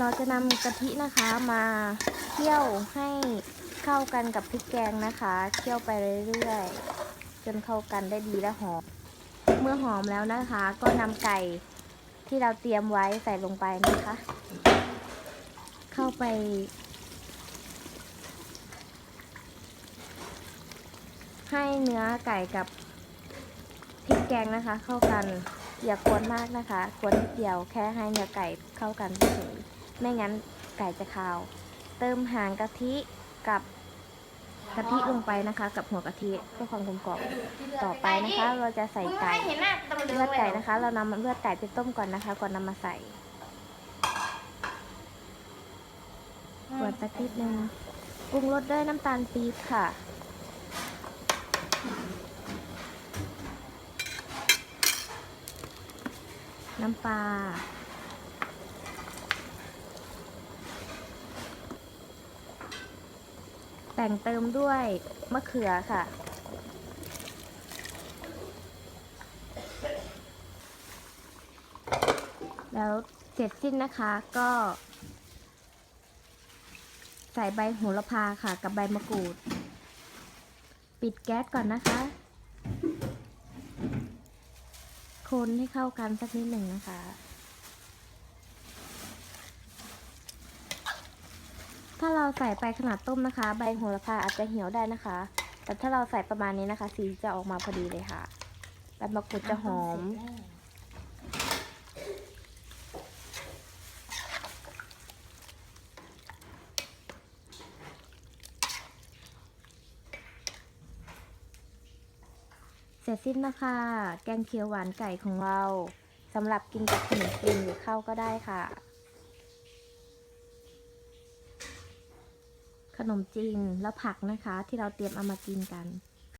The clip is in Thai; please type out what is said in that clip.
เราจะนำกะทินะคะมาเคี่ยวให้เข้ากันกับพริกแกงนะคะเคี่ยวไปเรื่อยๆ จนเข้ากันได้ดีและหอม เมื่อหอมแล้วนะคะ ก็นำไก่ที่เราเตรียมไว้ใส่ลงไปนะคะ เข้าไป ให้เนื้อไก่กับพริกแกงนะคะ เข้ากันอย่ากวนมากนะคะ กวนนิดเดียวแค่ให้เนื้อไก่เข้ากันเฉย ไม่งั้นไก่จะคาว เติมหางกะทิกับกะทิลงไปนะคะ กับหัวกะทิเพื่อความกลมกล่อมต่อไปนะคะ เราจะใส่ไก่เห็นหน้าตำเลือดไก่นะคะ เรานำเลือดไก่ไปต้มก่อนนะคะ ก่อนนำมาใส่กวนสักนิดนึงปรุงรสด้วยน้ำตาลปี๊บค่ะ น้ำปลา แต่งเติมด้วยมะเขือค่ะ แล้วเสร็จสิ้นนะคะก็ ใส่ใบโหระพาค่ะ กับใบมะกรูด ปิดแก๊สก่อนนะคะ คนให้เข้ากันสักนิดหนึ่งนะคะ ถ้า เราใส่ไปขนาดต้มนะคะ ใบโหระพาอาจจะเหี่ยวได้นะคะ แต่ถ้าเราใส่ประมาณนี้นะคะ สีจะออกมาพอดีเลยค่ะใบมะกรูดจะหอม เสร็จสิ้นนะคะ แกงเขียวหวานไก่ของเราสำหรับกินกับขนมจีนหรือข้าวก็ได้ค่ะ ขนมจีนแล้วผักนะคะ ที่เราเตรียมเอามากินกัน